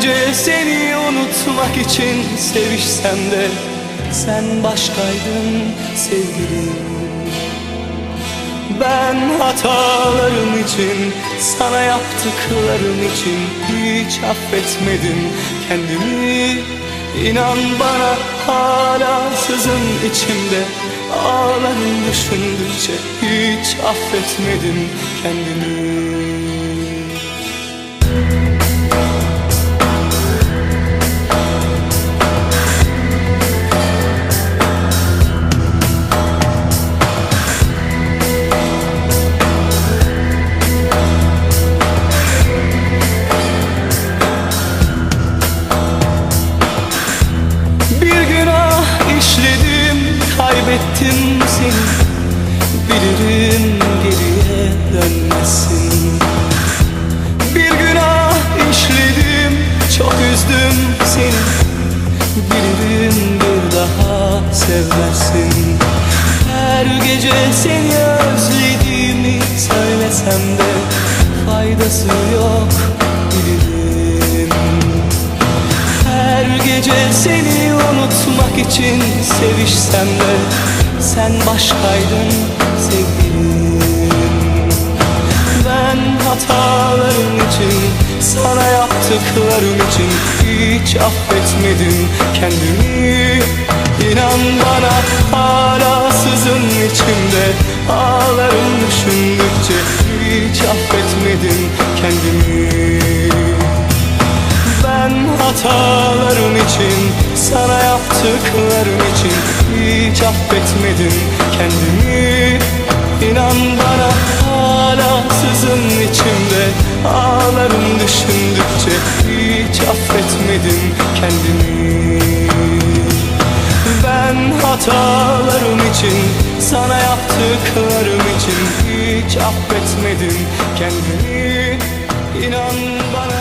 gece seni unutmak için sevişsem de Sen başkaydın sevgilim. Ben hatalarım için, sana yaptıklarım için hiç affetmedim kendimi. İnan bana hala sızın içimde Ağlarım düşündükçe hiç affetmedim kendimi kaybettim seni Bilirim geriye dönmezsin Bir günah işledim, çok üzdüm seni. Bilirim bir daha sevmezsin. Her gece seni özlediğimi söylesem de Faydası yok bilirim. Her gece seni unutmak için sevişsem de Sen başkaydın sevgilim. Ben hatalarım için Sana yaptıklarım için Hiç affetmedim kendimi. İnan bana hala sızın içimde. Ağlarım düşündükçe Hiç affetmedim kendimi. Ben hatalarım için Sana yaptıklarım affetmedim kendimi. İnan bana hala sızın içimde. Ağlarım düşündükçe Hiç affetmedim kendimi. Ben hatalarım için Sana yaptıklarım için Hiç affetmedim kendimi. İnan bana